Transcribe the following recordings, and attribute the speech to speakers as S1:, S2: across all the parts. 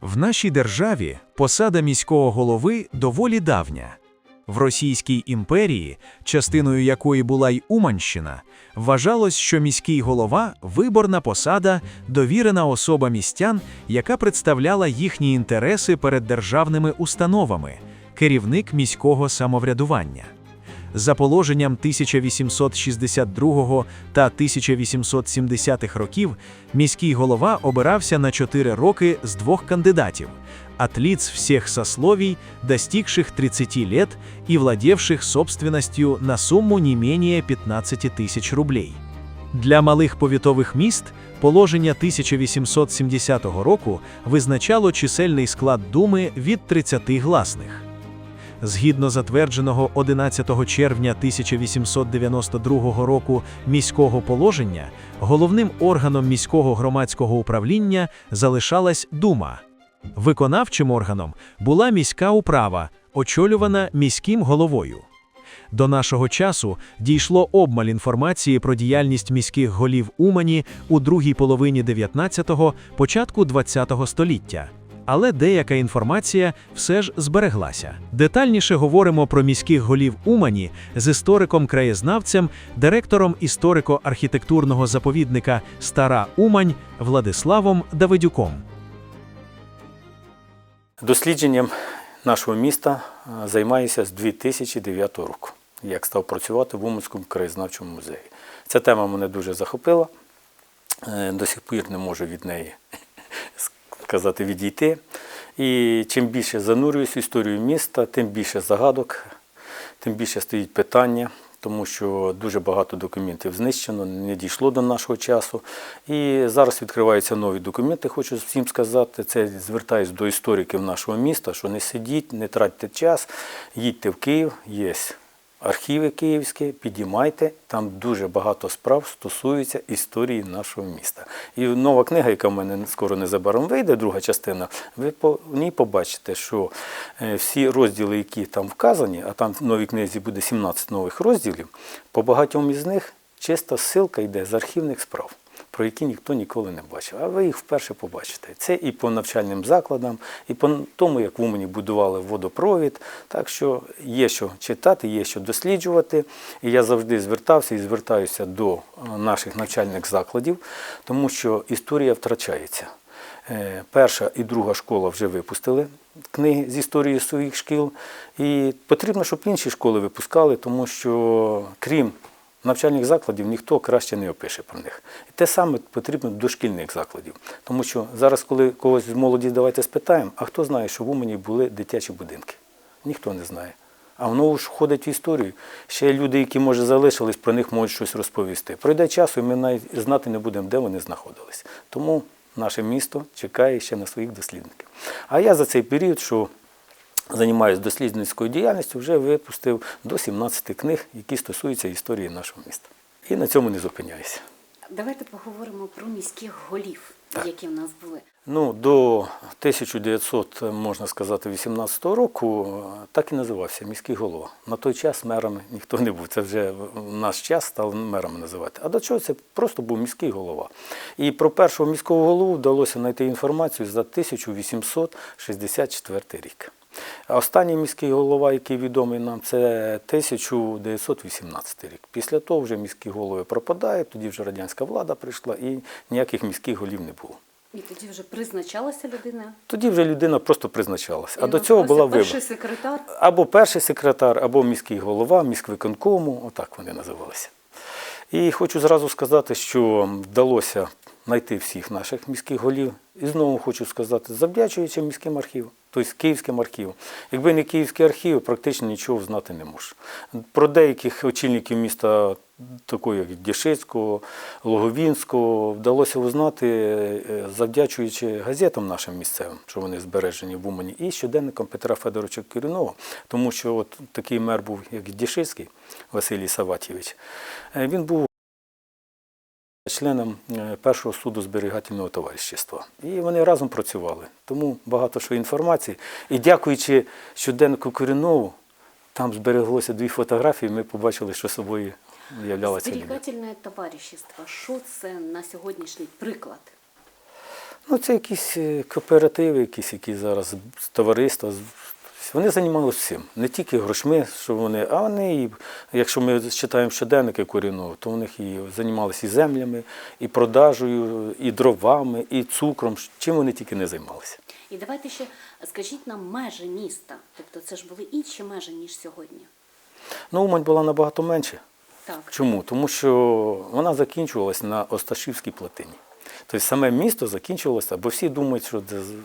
S1: В нашій державі посада міського голови доволі давня. В Російській імперії, частиною якої була й Уманщина, вважалось, що міський голова виборна посада, довірена особа містян, яка представляла їхні інтереси перед державними установами, керівник міського самоврядування. За положенням 1862 та 1870 років міський голова обирався на 4 роки з двох кандидатів – от лиц всех сословий, достигших 30 лет и владевших собственностью на сумму не менее 15 тисяч рублей. Для малих повітових міст положення 1870 року визначало чисельний склад думи від 30 гласних. Згідно затвердженого 11 червня 1892 року міського положення, головним органом міського громадського управління залишалась Дума. Виконавчим органом була міська управа, очолювана міським головою. До нашого часу дійшло обмаль інформації про діяльність міських голів Умані у другій половині 19-го, початку 20-го століття. Але деяка інформація все ж збереглася. Детальніше говоримо про міських голів Умані з істориком-краєзнавцем, директором історико-архітектурного заповідника Стара Умань Владиславом Давидюком.
S2: Дослідженням нашого міста е, займаюся з 2009 року, як став працювати в Уманському краєзнавчому музеї. Ця тема мене дуже захопила. Е, До сих пір не можу від неї сказати відійти. І чим більше занурююсь в історію міста, тим більше загадок, тим більше стоїть питання, тому що дуже багато документів знищено, не дійшло до нашого часу. І зараз відкриваються нові документи, хочу всім сказати. Це звертаюсь до істориків нашого міста, що не сидіть, не тратьте час, їдьте в Київ, є архіви київські, підіймайте, там дуже багато справ стосується історії нашого міста. І нова книга, яка в мене скоро незабаром вийде, друга частина, ви по ній побачите, що е, всі розділи, які там вказані, а там в новій книзі буде 17 нових розділів, по багатьом із них чиста ссылка йде з архівних справ. Про які ніхто ніколи не бачив. А ви їх вперше побачите. Це і по навчальним закладам, і по тому, як в Умані будували водопровід. Так що є що читати, є що досліджувати. І я завжди звертався і звертаюся до е, наших навчальних закладів, тому що історія втрачається. Е, Перша і друга школа вже випустили книги з історії своїх шкіл. І потрібно, щоб інші школи випускали, тому що крім навчальних закладів ніхто краще не опише про них. І те саме потрібно до шкільних закладів. Тому що зараз, коли когось з молоді давайте спитаємо, а хто знає, що в Умані були дитячі будинки? Ніхто не знає. А воно ж входить в історію. Ще люди, які, може, залишились, про них можуть щось розповісти. Пройде часу, і ми навіть знати не будемо, де вони знаходились. Тому наше місто чекає ще на своїх дослідників. А я за цей період, що займаюся дослідницькою діяльністю, вже випустив до 17 книг, які стосуються історії нашого міста. І на цьому не зупиняюся.
S3: Давайте поговоримо про міських голів, які в нас були.
S2: Ну, до 1900, можна сказати, 18 року е, так і називався міський голова. На той час мерами ніхто не був. Це вже в наш час стали мерами називати. А до чого це просто був міський голова. І про першого міського голову вдалося знайти інформацію за 1864 рік. Останній міський голова, який відомий нам, це 1918 рік. Після того вже міські голови пропадають, тоді вже радянська влада прийшла і ніяких міських голів не було.
S3: І тоді вже призначалася людина.
S2: Тоді вже людина просто призначалася. А до цього була
S3: перший секретар.
S2: Або перший секретар, або міський голова, міськвиконкому, отак вони називалися. І хочу зразу сказати, що вдалося знайти всіх наших міських голів. І знову хочу сказати, завдячуючи міським архівам, тобто київським архівам. Якби не київський архів, практично нічого знати не можу. Про деяких очільників міста, такого як Дішицького, Логовінського, вдалося узнати, е, завдячуючи газетам нашим місцевим, що вони збережені в Умані, і щоденником Петра Федоровича Кирюнова, тому що от такий мер був, як Дішицький Василій Саватєвич. Е, Він був членом е, першого суду зберігательного товариства. І вони разом працювали. Тому багато що інформації. І дякуючи щоденнику Корінову, там збереглося дві фотографії, ми побачили, що собою людина.
S3: Зберігательне товаришество. Що це на сьогоднішній приклад?
S2: Ну, це якісь е, кооперативи, якісь, які зараз товариства. Вони займалися всім. Не тільки грошми, що вони, а вони, якщо ми читаємо щоденники корінного, то у них і займалися і землями, і продажею, і дровами, і цукром. Чим вони тільки не займалися.
S3: І давайте ще скажіть нам межі міста. Тобто це ж були інші межі, ніж сьогодні.
S2: Ну, Умань була набагато менше.
S3: Так.
S2: Чому? Тому що вона закінчувалась на Осташівській плотині. Тобто саме місто закінчувалося, бо всі думають, що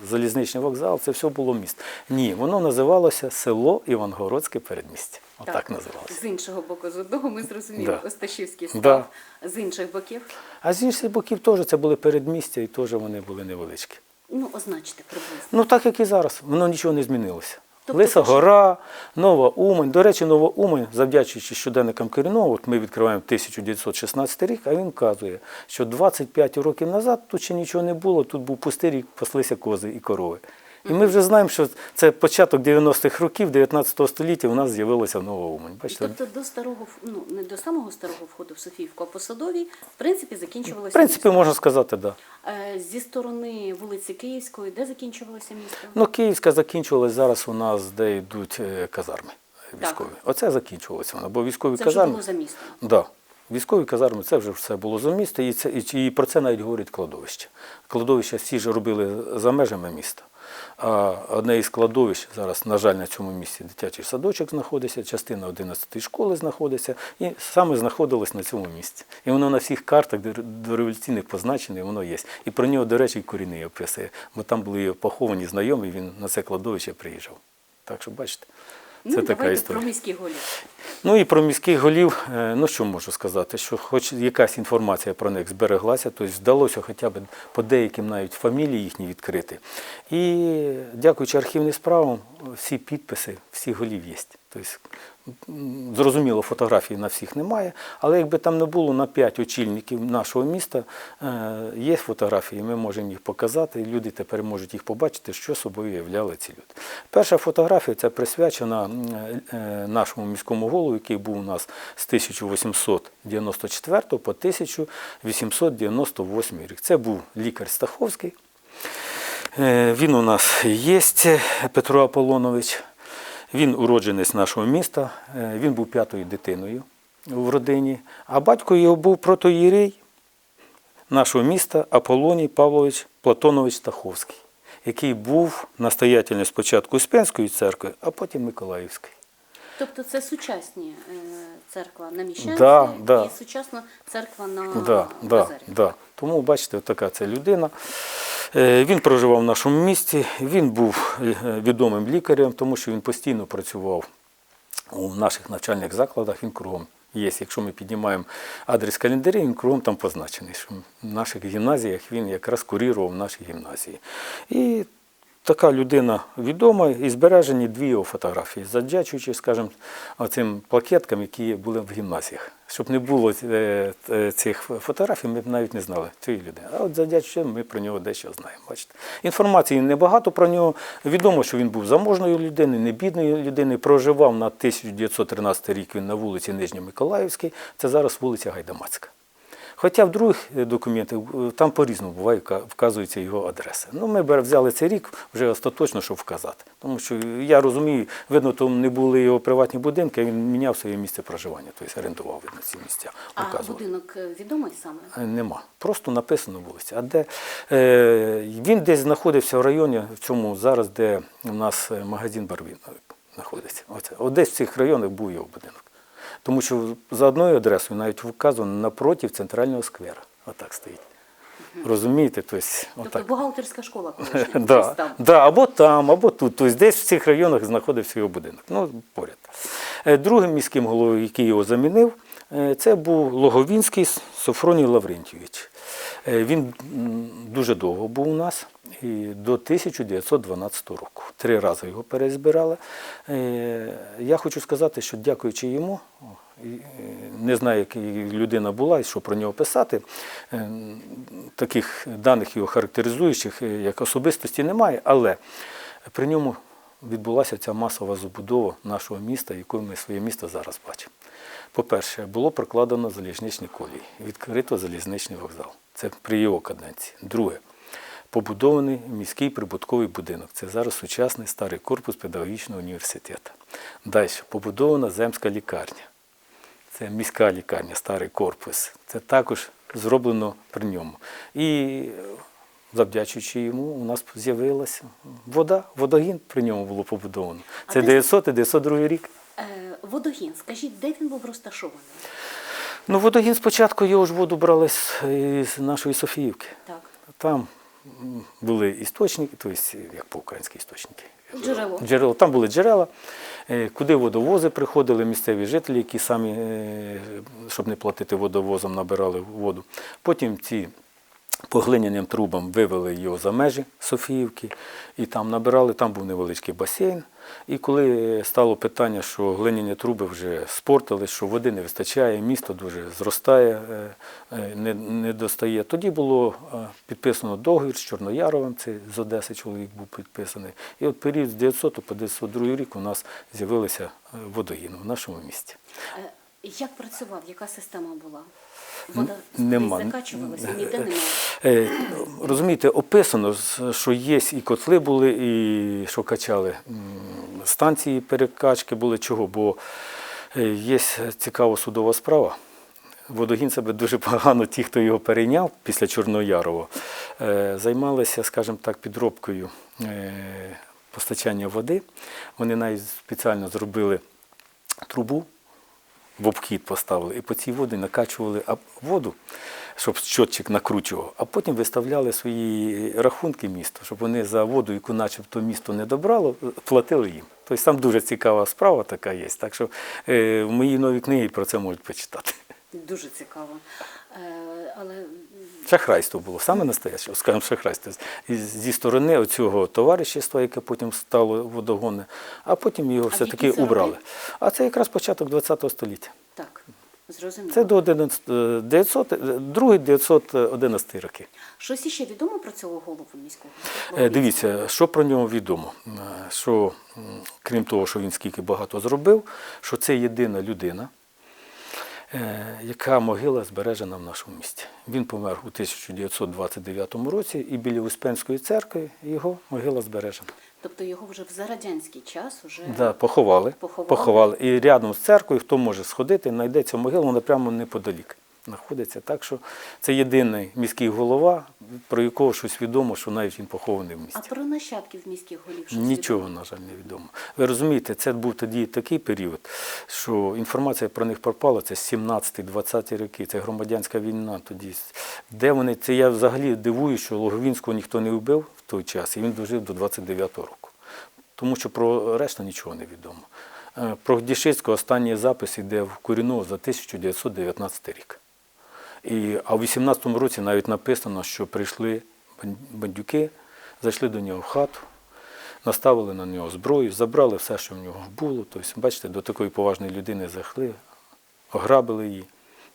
S2: залізничний вокзал, це все було місто. Ні, воно називалося село Івангородське передмістя. Отак називалося.
S3: З іншого боку, з одного ми зрозуміли,
S2: Да.
S3: Осташівський став.
S2: Да.
S3: З інших боків,
S2: А з інших боків теж це були передмістя і теж вони були невеличкі.
S3: ну, означте приблизно.
S2: Ну так як і зараз, воно нічого не змінилося.
S3: Тобто
S2: Лиса гора, Нова Умань. До речі, Нова Умань, завдячуючи щоденникам Корінного, от ми відкриваємо 1916 рік, а він вказує, що 25 років назад тут ще нічого не було, тут був пустий рік, паслися кози і корови. І ми вже знаємо, що це початок 90-х років 19 століття у нас з'явилася Нова Умань. Бачите,
S3: Тобто до старого, ну не до самого старого входу в Софіївку, а по Садовій, в принципі, закінчувалося
S2: в принципі,
S3: місто.
S2: можна сказати, так. Да.
S3: Е, Зі сторони вулиці Київської, де закінчувалося місто?
S2: Ну, Київська закінчувалась зараз у нас, де йдуть е, казарми військові. Оце закінчувалося вона, бо військові
S3: Це вже
S2: казарми.
S3: було за містом.
S2: Да. Військові казарми, це вже все було за місто, і, це, і, і про це навіть говорить кладовище. Кладовища всі ж робили за межами міста. Одне із кладовищ зараз, на жаль, на цьому місці дитячий садочок знаходиться, частина 11-ї школи знаходиться, і саме знаходилось на цьому місці. І воно на всіх картах до- дореволюційних позначене, воно є. І про нього, до речі, корінний описує, бо там були поховані знайомі, він на це кладовище приїжджав. Так що бачите, це
S3: ну,
S2: така історія.
S3: про міських голів.
S2: Ну і про міських голів, е, ну що можу сказати, що хоч якась інформація про них збереглася, тобто вдалося хоча б по деяким навіть фамілії їхні відкрити. І дякуючи архівним справам, всі підписи, всі голів є. Тобто, зрозуміло, фотографій на всіх немає, але якби там не було на п'ять очільників нашого міста, е, є фотографії, ми можемо їх показати, і люди тепер можуть їх побачити, що собою являли ці люди. Перша фотографія це присвячена е, нашому міському голову, який був у нас з 1894 по 1898 рік. Це був лікар Стаховський. Е, Він у нас є, Петро Аполлонович. Він уродженець нашого міста. Е, Він був п'ятою дитиною в родині. А батько його був протоїрей нашого міста Аполлоній Павлович Платонович Стаховський, який був настоятельним спочатку Успенської церкви, а потім Миколаївської.
S3: Тобто це сучасні е, церква на Міщанці
S2: Да, да.
S3: і сучасна церква на
S2: Да, да, да. Тому, бачите, така це людина. Е, Він проживав в нашому місті, він був е, відомим лікарем, тому що він постійно працював у наших навчальних закладах, він кругом є. Якщо ми піднімаємо адрес календарі, він кругом там позначений, що в наших гімназіях він якраз курірував наші гімназії. І така людина відома і збережені дві його фотографії, завдячуючи, скажімо, цим плакеткам, які були в гімназіях. Щоб не було е, е, цих фотографій, ми б навіть не знали цієї людини. А от завдячуючи, ми про нього дещо знаємо. Бачите. Інформації небагато про нього. Відомо, що він був заможною людиною, не бідною людиною. Проживав на 1913 рік він на вулиці Нижньомиколаївській, це зараз вулиця Гайдамацька. Хоча в других е, документах е, там по-різному буває, вказується його адреса. Ну, ми взяли цей рік вже остаточно, щоб вказати. Тому що я розумію, видно, там не були його приватні будинки, він міняв своє місце проживання, тобто орендував видно ці місця.
S3: А будинок е, відомий саме?
S2: Е, Нема. Просто написано вулиця. А де е, він десь знаходився в районі, в цьому зараз, де у нас е, магазин Барвін е, знаходиться. Оце. От десь в цих районах був його будинок. Тому що за одною адресою навіть вказано напроти центрального сквера. Отак стоїть. Розумієте? Тобто,
S3: Тобто бухгалтерська школа колишня.
S2: Да,
S3: там.
S2: да, або там, або тут. Тобто десь в цих районах знаходився його будинок. Ну, поряд. Е, Другим міським головою, який його замінив, е, це був Логовінський Софроній Лаврентійович. Е, Він дуже довго був у нас і до 1912 року. Три рази його перезбирали. Е, Я хочу сказати, що дякуючи йому, е, не знаю, яка людина була і що про нього писати, таких даних його характеризуючих, як особистості немає, але при ньому відбулася ця масова забудова нашого міста, яку ми своє місто зараз бачимо. По-перше, було прокладено залізничні колії, відкрито залізничний вокзал. Це при його каденції. Друге, побудований міський прибутковий будинок. Це зараз сучасний старий корпус педагогічного університету. Далі побудована земська лікарня. Це міська лікарня, старий корпус. Це також зроблено при ньому. І е, завдячуючи йому, у нас з'явилася вода, водогін при ньому було побудовано. Це
S3: де-
S2: 900 902 рік.
S3: Водогін, скажіть, де він був розташований?
S2: Ну, водогін спочатку його ж воду брали з, з нашої Софіївки.
S3: Так.
S2: Там були істочники, тобто, як по-українськи істочники.
S3: Джерело.
S2: Джерело. Там були джерела, е, куди водовози приходили місцеві жителі, які самі, е, щоб не платити водовозом, набирали воду. Потім ці по глиняним трубам вивели його за межі Софіївки і там набирали, там був невеличкий басейн. І коли стало питання, що глиняні труби вже спортили, що води не вистачає, місто дуже зростає, е, е, не, не достає, тоді було е, підписано договір з Чорнояровим, це з Одеси чоловік був підписаний. І от період з 900 по 902 рік у нас з'явилися водогін в нашому місті.
S3: Як працював, яка система була? Вода
S2: нема.
S3: закачувалася, ніде немає.
S2: Е, Розумієте, описано, що є і котли були, і що качали станції перекачки були. Чого? Бо е, є цікава судова справа. Водогін себе дуже погано, ті, хто його перейняв після Чорноярова, е, займалися, скажімо так, підробкою постачання води. Вони навіть спеціально зробили трубу в обхід поставили і по цій воді накачували воду, щоб щотчик накручував, а потім виставляли свої рахунки місту, щоб вони за воду, яку начебто місто не добрало, платили їм. Тобто там дуже цікава справа така є. Так що е, в моїй новій книгі про це можуть почитати.
S3: Дуже цікаво. Е, Але
S2: Шахрайство було, саме настояще, скажімо, шахрайство. І зі сторони оцього товаришівства, яке потім стало водогонне, а потім його все-таки убрали. А це якраз початок ХХ століття.
S3: так, зрозуміло.
S2: Це до 11, е, 900, е, другий 911 роки.
S3: Щось іще відомо про цього голову міського?
S2: Е, Дивіться, що про нього відомо. Е, Що, крім того, що він скільки багато зробив, що це єдина людина, е, яка могила збережена в нашому місті. Він помер у 1929 році, і біля Успенської церкви його могила збережена.
S3: Тобто його вже в зарадянський час уже
S2: Да, поховали,
S3: Поховали.
S2: поховали. І рядом з церквою, хто може сходити, знайдеться могила, вона прямо неподалік знаходиться. Так що це єдиний міський голова, про якого щось відомо, що навіть він похований в місті.
S3: А про нащадків міських голів щось
S2: Нічого,
S3: відомо?
S2: на жаль, не відомо. Ви розумієте, це був тоді такий період, що інформація про них пропала. Це 17-20 роки, це громадянська війна. Тоді де вони? Це я взагалі дивую, що Логовінського ніхто не вбив в той час, і він дожив до 29-го року. Тому що про решту нічого не відомо. Е, Про Гдішицького останній запис йде в Куріно за 1919 рік. І, а в 18-му році навіть написано, що прийшли бандюки, зайшли до нього в хату, наставили на нього зброю, забрали все, що в нього було. Тобто, бачите, до такої поважної людини зайшли, ограбили її.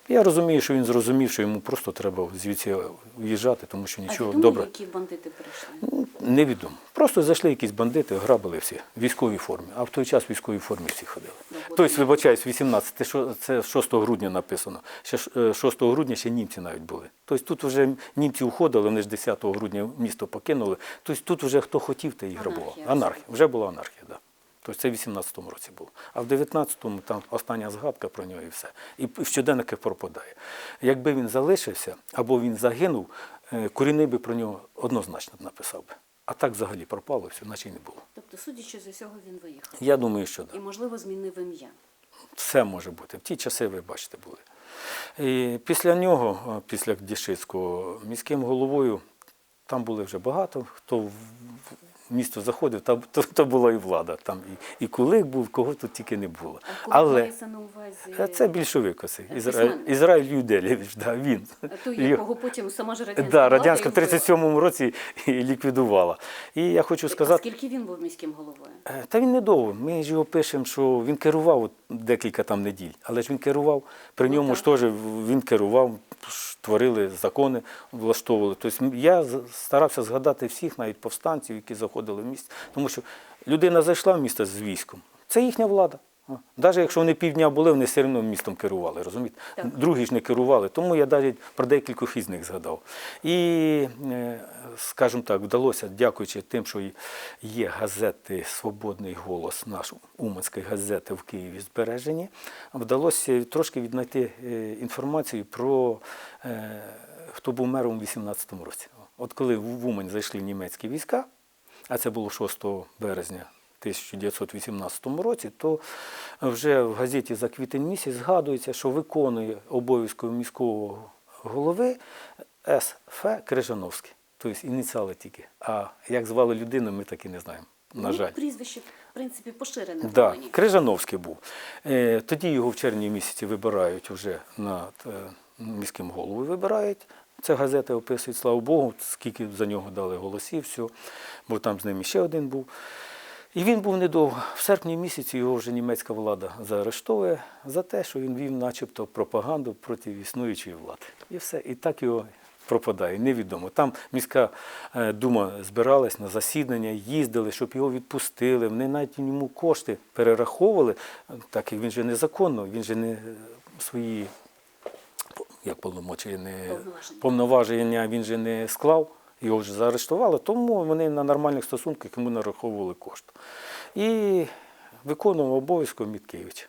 S2: Я розумію, що він зрозумів, що йому просто треба звідси уїжджати, тому що нічого
S3: відомо,
S2: добре.
S3: які бандити прийшли?
S2: Невідомо. Просто зайшли якісь бандити, ограбили всі в військовій формі. А в той час в військовій формі всі ходили. Тобто, вибачаюсь, 18, це 6 грудня написано. Ще е, 6 грудня ще німці навіть були. Тобто тут вже німці уходили, вони ж 10 грудня місто покинули. Тобто тут вже хто хотів, той і грабував.
S3: Анархія.
S2: Вже була анархія. Тобто це в 18-му році було. А в 19-му там остання згадка про нього і все. І в щоденниках пропадає. Якби він залишився або він загинув, е, Куріний би про нього однозначно написав би. А так взагалі пропало, все, наче й не було.
S3: Тобто, судячи з усього, він виїхав.
S2: Я думаю, що так.
S3: І, можливо, змінив ім'я.
S2: Все може бути. В ті часи, ви бачите, були. І після нього, після Дішицького, міським головою, там були вже багато, хто місто заходив, там то, то була і влада. Там і, і кулик був, кого тут тільки не було.
S3: А
S2: Але
S3: на увазі
S2: е, це більшовик оцей,
S3: Е,
S2: Ізраїль. Ізраїль Юделєвич, да, він.
S3: той, якого потім сама ж радянська
S2: Да, радянська в
S3: вбила.
S2: 37-му році ліквідувала. І я хочу
S3: А скільки він був міським головою?
S2: Е, Та він недовго. Ми ж його пишемо, що він керував декілька там неділь, але ж він керував. При
S3: Ну,
S2: ньому
S3: так.
S2: ж теж він керував, творили закони, влаштовували. Тобто я старався згадати всіх, навіть повстанців, які заходили в місто. Тому що людина зайшла в місто з військом. Це їхня влада. Навіть якщо вони півдня були, вони все одно містом керували, розумієте?
S3: Так.
S2: Другі ж не керували, тому я навіть про декількох із них згадав. І, е, скажімо так, вдалося, дякуючи тим, що є газети Свободний голос, наш Уманської газети в Києві збережені, вдалося трошки віднайти е, інформацію про е, хто був мером у 18-му році. От коли в Умань зайшли німецькі війська, а це було 6 березня 1918 році, то вже в газеті за квітень місяць згадується, що виконує обов'язки міського голови С.Ф. Крижановський. Тобто ініціали тільки. А як звали людину, ми так і не знаємо. На
S3: Ну,
S2: жаль.
S3: Прізвище, в принципі, поширене
S2: Да. Крижановський був. Е, Тоді його в червні місяці вибирають вже над е, міським головою вибирають. Це газети описують, слава Богу, скільки за нього дали голосів, все, бо там з ним ще один був. І він був недовго. В серпні місяці його вже німецька влада заарештовує за те, що він вів начебто пропаганду проти існуючої влади. І все. І так його пропадає, невідомо. Там міська е, дума збиралась на засідання, їздили, щоб його відпустили. Вони навіть йому кошти перераховували, так як він же незаконно, він же не свої як повномочі, не
S3: Повноваження.
S2: він же не склав, його вже заарештували, тому вони на нормальних стосунках йому нараховували кошти. І виконував обов'язки Міткевич,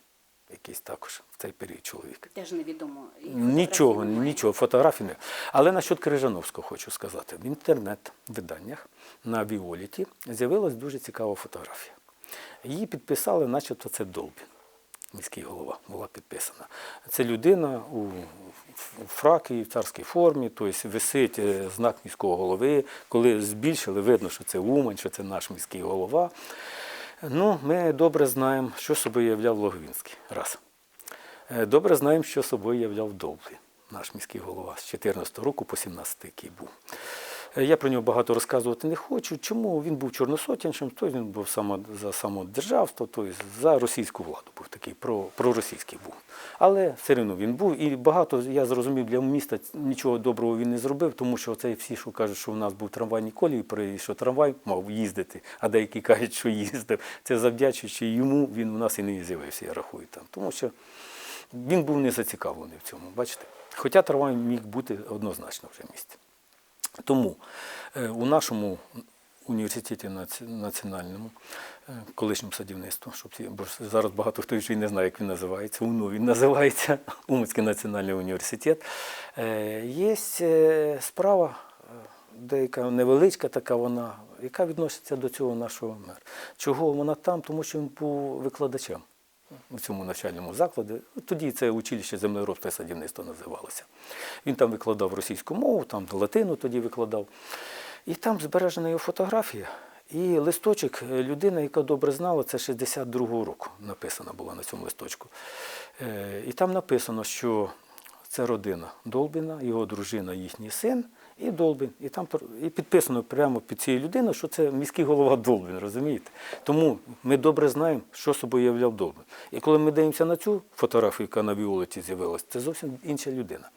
S2: якийсь також в цей період чоловік.
S3: Теж невідомо.
S2: Нічого,
S3: немає.
S2: нічого, фотографій не. Але насчет Крижановського хочу сказати. В інтернет-виданнях на Віоліті з'явилась дуже цікава фотографія. Її підписали, начебто це Долбін, міський голова, була підписана. Це людина у, фракі, в царській формі, тобто висить е, знак міського голови. Коли збільшили, видно, що це Умань, що це наш міський голова. Ну, ми добре знаємо, що собою являв Логвинський. Раз. Е, Добре знаємо, що собою являв Довбий, наш міський голова з 14 року по 17 який був. Е, Я про нього багато розказувати не хочу. Чому він був чорносотеншим, то він був само, за самодержавство, тобто за російську владу був такий, про, проросійський був. Але все одно він був. І багато, я зрозумів, для міста нічого доброго він не зробив, тому що це всі, що кажуть, що в нас був трамвайний колій, при- що трамвай мав їздити, а деякі кажуть, що їздив. Це завдячуючи йому, він у нас і не з'явився, я рахую там. Тому що він був не зацікавлений в цьому, бачите. Хоча трамвай міг бути однозначно вже в місті. Тому е, у нашому університеті національному, е, колишньому садівництву, щоб бо зараз багато хто ще й не знає, як він називається, УНУ він називається, Уманський національний університет, е, є справа, деяка невеличка така вона, яка відноситься до цього нашого мера. Чого вона там? Тому що він був викладачем у цьому навчальному закладі. Тоді це училище землеробства і садівництва називалося. Він там викладав російську мову, там латину тоді викладав. І там збережена його фотографія. І листочок е, людина, яка добре знала, це 62-го року написана була на цьому листочку. Е, І там написано, що це родина Долбіна, його дружина, їхній син і Долбін. І там і підписано прямо під цією людиною, що це міський голова Долбін, розумієте? Тому ми добре знаємо, що собою являв Долбін. І коли ми дивимося на цю фотографію, яка на Віолеті з'явилася, це зовсім інша людина.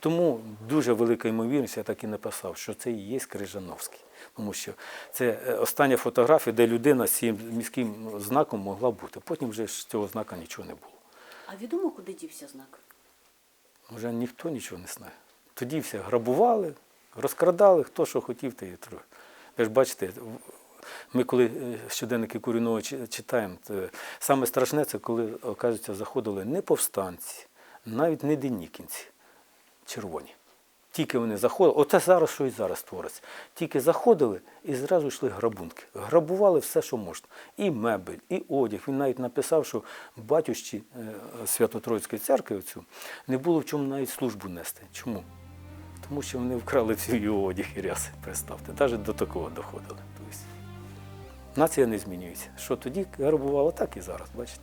S2: Тому дуже велика ймовірність, я так і написав, що це і є Крижановський. Тому що це е, остання фотографія, де людина з цим міським знаком могла бути. Потім вже ж цього знака нічого не було.
S3: А відомо, куди дівся знак?
S2: Вже ніхто нічого не знає. Тоді все грабували, розкрадали, хто що хотів, те і трохи. Ви ж бачите, ми коли е, щоденники Куріного читаємо, то саме страшне це коли, оказується, заходили не повстанці, навіть не денікінці, червоні. Тільки вони заходили, оце зараз що і зараз твориться. Тільки заходили і зразу йшли грабунки. Грабували все, що можна. І мебель, і одяг. Він навіть написав, що батюшці е, Свято-Троїцької церкви оцю не було в чому навіть службу нести. Чому? Тому що вони вкрали всю його одяг і ряси, представте. Навіть до такого доходили. Тобто, нація не змінюється. Що тоді грабувало, так і зараз, бачите.